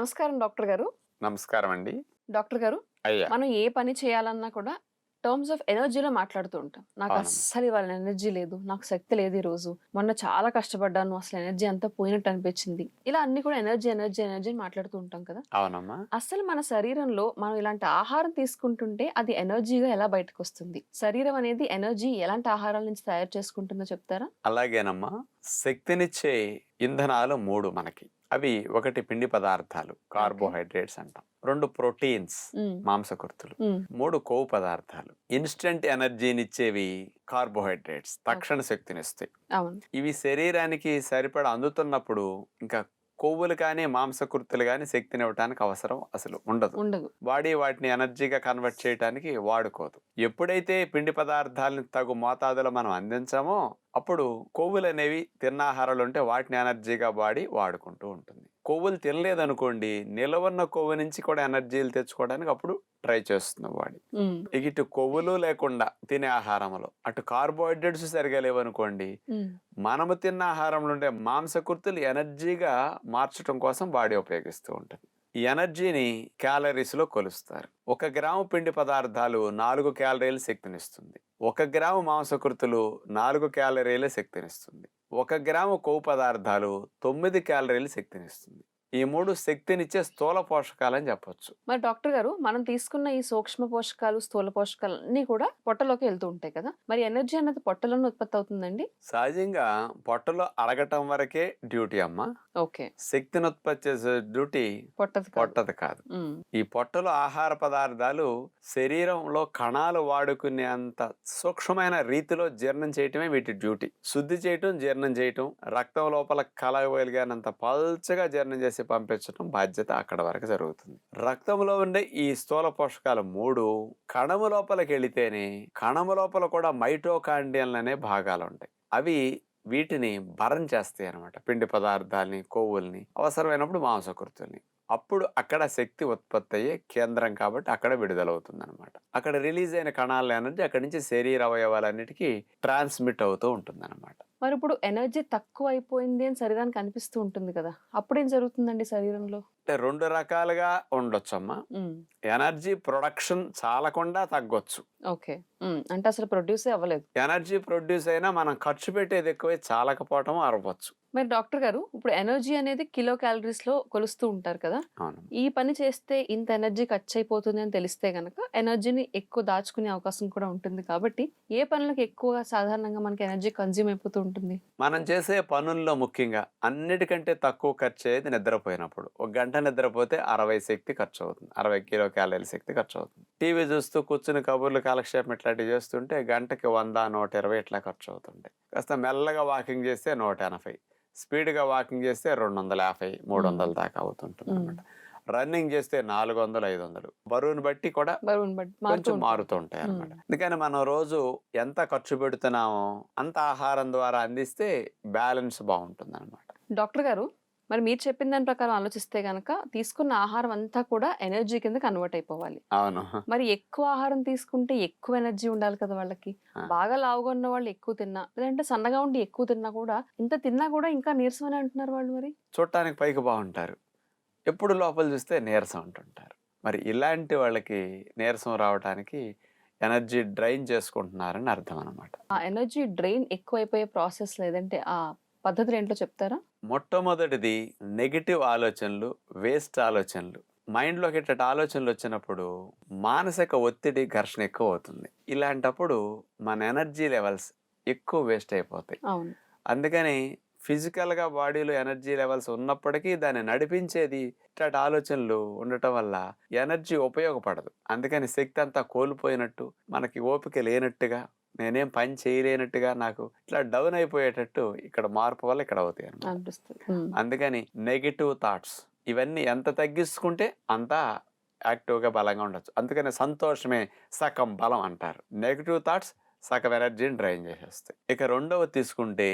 నమస్కారం డాక్టర్ గారు. నమస్కారం అండి డాక్టర్ గారు మనం ఏ పని చేయాలన్నా కూడా టర్మ్స్ ఆఫ్ ఎనర్జీలో మాట్లాడుతూ ఉంటాం. నాకు. అస్సలు ఇవాళ ఎనర్జీ లేదు. నాకు శక్తి లేదు ఈ రోజు. మొన్న చాలా కష్టపడ్డాను. అసలు ఎనర్జీ అంతా పోయినట్టు అనిపించింది. ఇలా అన్ని కూడా ఎనర్జీ ఎనర్జీ ఎనర్జీ మాట్లాడుతూ ఉంటాం కదా. అవునమ్మా. అసలు మన శరీరంలో మనం ఇలాంటి ఆహారం తీసుకుంటుంటే అది ఎనర్జీగా ఎలా బయటకు వస్తుంది శరీరం అనేది ఎనర్జీ ఎలాంటి ఆహారాల నుంచి తయారు చేసుకుంటుందో చెప్తారా? అలాగేనమ్మా. శక్తినిచ్చే ఇంధనాలు మూడు మనకి. అవి ఒకటి పిండి పదార్థాలు కార్బోహైడ్రేట్స్ అంటాం. రెండు ప్రోటీన్స్ మాంసకృతులు మూడు కొవ్వు పదార్థాలు. ఇన్స్టెంట్ ఎనర్జీనిచ్చేవి కార్బోహైడ్రేట్స్ తక్షణ శక్తినిస్తాయి. ఇవి శరీరానికి సరిపడా అందుతున్నప్పుడు ఇంకా కొవ్వులు కానీ మాంసకృతులు కానీ శక్తినివ్వడానికి అవసరం అసలు ఉండదు. ఉండదు. బాడీ వాటిని ఎనర్జీగా కన్వర్ట్ చేయడానికి వాడుకోదు. ఎప్పుడైతే పిండి పదార్థాలను తగు మోతాదులో మనం అందించామో అప్పుడు కొవ్వులు అనేవి తిన్న ఆహారాలు ఉంటే వాటిని ఎనర్జీగా బాడీ వాడుకుంటూ ఉంటుంది. కొవ్వులు తినలేదనుకోండి నిలవన్న కొవ్వు నుంచి కూడా ఎనర్జీలు తెచ్చుకోవడానికి అప్పుడు ట్రై చేస్తుంది బాడీ ఇటు కొవ్వులు లేకుండా తినే ఆహారంలో అటు కార్బోహైడ్రేట్స్ సరిగా లేవనుకోండి మనము తిన్న ఆహారంలో ఉండే మాంసకృతులు ఎనర్జీగా మార్చడం కోసం బాడీ ఉపయోగిస్తూ ఉంటుంది. ఈ ఎనర్జీని క్యాలరీస్లో కొలుస్తారు. ఒక గ్రాము పిండి పదార్థాలు నాలుగు క్యాలరీల శక్తినిస్తుంది ఒక గ్రాము మాంసకృతులు నాలుగు క్యాలరీల శక్తినిస్తుంది ఒక గ్రాము కొవ్వు పదార్థాలు తొమ్మిది క్యాలరీలు శక్తినిస్తుంది. ఈ మూడు శక్తినిచ్చే స్థూల పోషకాలని చెప్పొచ్చు. మరి డాక్టర్ గారు మనం తీసుకున్న ఈ సూక్ష్మ పోషకాలు స్థూల పోషకాలు అన్ని కూడా పొట్టలోకి వెళ్తూ ఉంటాయి కదా? మరి ఎనర్జీ అనేది పొట్టలోనే ఉత్పత్తి అవుతుందండి? సహజంగా పొట్టలో అరగటం వరకే డ్యూటీ అమ్మ. ఓకే. శక్తిని ఉత్పత్తి చేసే డ్యూటీ పొట్టది. పొట్టది కాదు. ఈ పొట్టలో ఆహార పదార్థాలు శరీరంలో కణాలు వాడుకునే అంత సూక్ష్మమైన రీతిలో జీర్ణం చేయటమే వీటి డ్యూటీ. శుద్ధి చేయటం జీర్ణం చేయటం రక్తం లోపల కలగలిగినంత పల్చగా జీర్ణం చేసి పంపించడం బాధ్యత అక్కడ వరకు జరుగుతుంది. రక్తంలో ఉండే ఈ స్థూల పోషకాలు మూడు కణము లోపలికి వెళితేనే కణము లోపల కూడా మైటోకాండియన్లు అనే భాగాలు ఉంటాయి. అవి వీటిని భరం చేస్తాయి అన్నమాట. పిండి పదార్థాలని కొవ్వుల్ని అవసరమైనప్పుడు మాంసకృతుల్ని. అప్పుడు అక్కడ శక్తి ఉత్పత్తి అయ్యే కేంద్రం కాబట్టి అక్కడ విడుదలవుతుంది అనమాట అక్కడ రిలీజ్ అయిన కణాల ఎనర్జీ అక్కడి నుంచి శరీర అవయవాలన్నిటికీ ట్రాన్స్మిట్ అవుతూ ఉంటుంది అనమాట మరి ఇప్పుడు ఎనర్జీ తక్కువ అయిపోయింది అని శరీరానికి అనిపిస్తూ ఉంటుంది కదా. అప్పుడు జరుగుతుందండి శరీరంలో? అంటే రెండు రకాలుగా ఉండొచ్చమ్మా. ఎనర్జీ ప్రొడక్షన్ చాలకుండా తగ్గొచ్చు. ఓకే. అంటే అసలు ప్రొడ్యూసే అవ్వలేదు. ఎనర్జీ ప్రొడ్యూస్ అయినా మనం ఖర్చు పెట్టేది ఎక్కువై చాలకపోవటం అరవచ్చు. మరి డాక్టర్ గారు ఇప్పుడు ఎనర్జీ అనేది కిలో క్యాలరీస్లో కొలుస్తూ ఉంటారు కదా. ఈ పని చేస్తే ఇంత ఎనర్జీ ఖర్చు అయిపోతుంది అని తెలిస్తే గనక ఎనర్జీని ఎక్కువ దాచుకునే అవకాశం కూడా ఉంటుంది కాబట్టి ఏ పనులకు ఎక్కువగా సాధారణంగా మనకి ఎనర్జీ కన్జ్యూమ్ అయిపోతూ ఉంటుంది. మనం చేసే పనుల్లో ముఖ్యంగా అన్నిటికంటే తక్కువ ఖర్చు అయ్యేది నిద్రపోయినప్పుడు. ఒక గంట నిద్రపోతే అరవై శక్తి ఖర్చు అవుతుంది అరవై కిలో క్యాలరీల శక్తి ఖర్చు అవుతుంది టీవీ చూస్తూ కూర్చుని కబుర్లు కాలక్షేపం ఇట్లాంటివి చేస్తుంటే గంటకి వంద నూట ఇరవై ఇట్లా ఖర్చు అవుతుంటాయి కాస్త మెల్లగా వాకింగ్ చేస్తే నూట ఎనభై. స్పీడ్గా వాకింగ్ చేస్తే రెండు వందల యాభై మూడు వందల దాకా అవుతుంటుంది అనమాట రన్నింగ్ చేస్తే నాలుగు వందలు ఐదు వందలు బరువుని బట్టి కూడా బరువుని బట్టి కొంచెం ఉంటుంది. మారుతూ ఉంటాయి అన్నమాట. అందుకని మనం రోజు ఎంత ఖర్చు పెడుతున్నామో అంత ఆహారం ద్వారా అందిస్తే బ్యాలెన్స్ బాగుంటుంది అనమాట డాక్టర్ గారు మరి మీరు చెప్పిన దాని ప్రకారం ఆలోచిస్తే గనక తీసుకున్న ఆహారం అంతా కూడా ఎనర్జీ కింద కన్వర్ట్ అయిపోవాలి. అవును. మరి ఎక్కువ ఆహారం తీసుకుంటే ఎక్కువ ఎనర్జీ ఉండాలి కదా వాళ్ళకి. బాగా లావుగా ఉన్న వాళ్ళు ఎక్కువ తిన్నా లేదంటే సన్నగా ఉండి ఎక్కువ తిన్నా కూడా ఇంత తిన్నా కూడా ఇంకా నీరసం అని అంటున్నారు వాళ్ళు మరి? చూడటానికి పైకి బాగుంటారు. ఎప్పుడు లోపల చూస్తే నీరసం అంటుంటారు. మరి ఇలాంటి వాళ్ళకి నీరసం రావడానికి ఎనర్జీ డ్రైన్ చేసుకుంటున్నారని అర్థం అనమాట ఆ ఎనర్జీ డ్రైన్ ఎక్కువ అయిపోయే ప్రాసెస్ లేదంటే ఆ పద్ధతులు ఏంటో చెప్తారా? మొట్టమొదటిది నెగిటివ్ ఆలోచనలు వేస్ట్ ఆలోచనలు. మైండ్లోకి ఇట్టటి ఆలోచనలు వచ్చినప్పుడు మానసిక ఒత్తిడి ఘర్షణ ఎక్కువ అవుతుంది ఇలాంటప్పుడు మన ఎనర్జీ లెవెల్స్ ఎక్కువ వేస్ట్ అయిపోతాయి. అవును. అందుకని ఫిజికల్గా బాడీలో ఎనర్జీ లెవెల్స్ ఉన్నప్పటికీ దాన్ని నడిపించేది ఇట్లాంటి ఆలోచనలు ఉండటం వల్ల ఎనర్జీ ఉపయోగపడదు. అందుకని శక్తి అంతా కోల్పోయినట్టు మనకి ఓపిక లేనట్టుగా నేనేం పని చేయలేనట్టుగా నాకు ఇట్లా డౌన్ అయిపోయేటట్టు ఇక్కడ మార్పు వల్ల ఇక్కడ అవుతాయి. అందుకని నెగిటివ్ థాట్స్ ఇవన్నీ ఎంత తగ్గించుకుంటే అంత యాక్టివ్గా బలంగా ఉండొచ్చు. అందుకని సంతోషమే సగం బలం అంటారు. నెగిటివ్ థాట్స్ సగం ఎనర్జీని డ్రైన్ చేసేస్తాయి. ఇక రెండవ తీసుకుంటే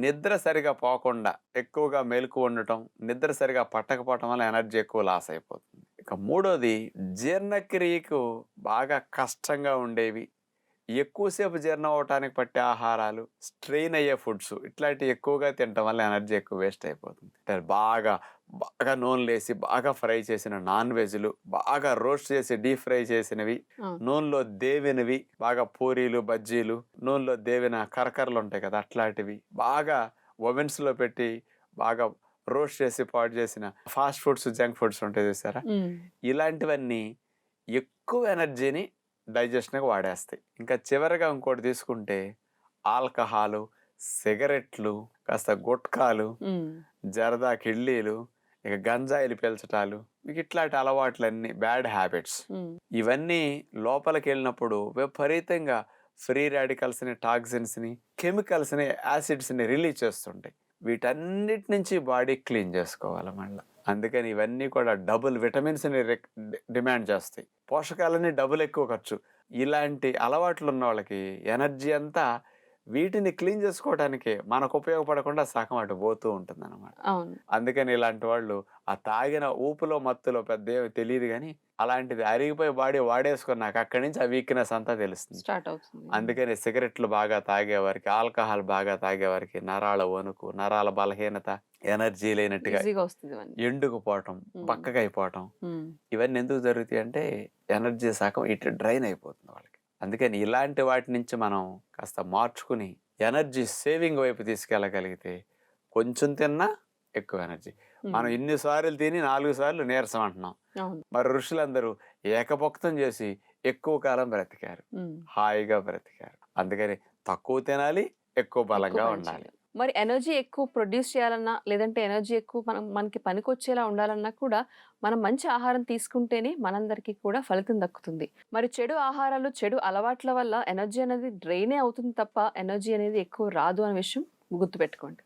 నిద్ర సరిగా పోకుండా ఎక్కువగా మెలకు ఉండటం నిద్ర సరిగా పట్టకపోవటం వల్ల ఎనర్జీ ఎక్కువ లాస్ అయిపోతుంది. ఇక మూడోది జీర్ణక్రియకు బాగా కష్టంగా ఉండేవి ఎక్కువసేపు జీర్ణం అవటానికి పట్టే ఆహారాలు స్ట్రెయిన్ అయ్యే ఫుడ్స్. ఇట్లాంటివి ఎక్కువగా తినటం వల్ల ఎనర్జీ ఎక్కువ వేస్ట్ అయిపోతుంది. బాగా బాగా నూనెలు వేసి బాగా ఫ్రై చేసిన నాన్ వెజ్లు బాగా రోస్ట్ చేసి డీప్ ఫ్రై చేసినవి. నూనెలో దేవినవి బాగా పూరీలు బజ్జీలు నూనెలో దేవిన కరకరలు ఉంటాయి కదా అట్లాంటివి. బాగా ovens లో పెట్టి బాగా రోస్ట్ చేసి పాడు చేసిన ఫాస్ట్ ఫుడ్స్ జంక్ ఫుడ్స్ ఉంటాయి చూసారా? ఇలాంటివన్నీ ఎక్కువ ఎనర్జీని డైజెషన్కి వాడేస్తాయి. ఇంకా చివరిగా ఇంకోటి తీసుకుంటే ఆల్కహాలు సిగరెట్లు కాస్త గుట్కాలు జరదా కిళ్ళీలు ఇక గంజాయిలు పీల్చటాలు ఇక ఇట్లాంటి అలవాట్లన్నీ బ్యాడ్ హ్యాబిట్స్. ఇవన్నీ లోపలికి వెళ్ళినప్పుడు విపరీతంగా ఫ్రీ రాడికల్స్ని టాక్సిన్స్ని కెమికల్స్ని యాసిడ్స్ని రిలీజ్ చేస్తుంటాయి. వీటన్నిటి నుంచి బాడీ క్లీన్ చేసుకోవాలి మళ్ళీ. అందుకని ఇవన్నీ కూడా డబుల్ విటమిన్స్ని డిమాండ్ చేస్తాయి. పోషకాలన్నీ డబుల్ ఎక్కువ ఖర్చు. ఇలాంటి అలవాట్లు ఉన్న వాళ్ళకి ఎనర్జీ అంతా వీటిని క్లీన్ చేసుకోవడానికే మనకు ఉపయోగపడకుండా సగం అటు పోతూ ఉంటుంది అవును. అందుకని ఇలాంటి వాళ్ళు ఆ తాగిన ఊపులో మత్తులో పెద్ద ఏమి తెలియదు కానీ అలాంటిది అరిగిపోయి బాడీ వాడేసుకున్నాక అక్కడి నుంచి ఆ వీక్నెస్ అంతా తెలుస్తుంది. స్టార్ట్ అవుతుంది. అందుకని సిగరెట్లు బాగా తాగేవారికి ఆల్కహాల్ బాగా తాగేవారికి నరాల వణుకు నరాల బలహీనత ఎనర్జీ లేనట్టుగా ఎండుకుపోవటం. పక్కగా అయిపోవటం ఇవన్నీ ఎందుకు జరుగుతాయి అంటే ఎనర్జీ సగం ఇటు డ్రైన్ అయిపోతుంది వాళ్ళకి. అందుకని ఇలాంటి వాటి నుంచి మనం కాస్త మార్చుకుని ఎనర్జీ సేవింగ్ వైపు తీసుకెళ్ళగలిగితే కొంచెం తిన్నా ఎక్కువ ఎనర్జీ. మనం ఇన్ని సార్లు తిని నాలుగు సార్లు నీరసం అంటున్నాం. మరి ఋషులందరూ ఏకభక్తం చేసి ఎక్కువ కాలం బ్రతికారు. హాయిగా బ్రతికారు. అందుకని తక్కువ తినాలి ఎక్కువ బలంగా ఉండాలి. మరి ఎనర్జీ ఎక్కువ ప్రొడ్యూస్ చేయాలన్నా లేదంటే ఎనర్జీ ఎక్కువ మనం మనకి పనికొచ్చేలా ఉండాలన్నా కూడా మనం మంచి ఆహారం తీసుకుంటేనే మనందరికీ కూడా ఫలితం దక్కుతుంది. మరి చెడు ఆహారాలు చెడు అలవాట్ల వల్ల ఎనర్జీ అనేది డ్రైనే అవుతుంది తప్ప ఎనర్జీ అనేది ఎక్కువ రాదు అనే విషయం గుర్తుపెట్టుకోండి.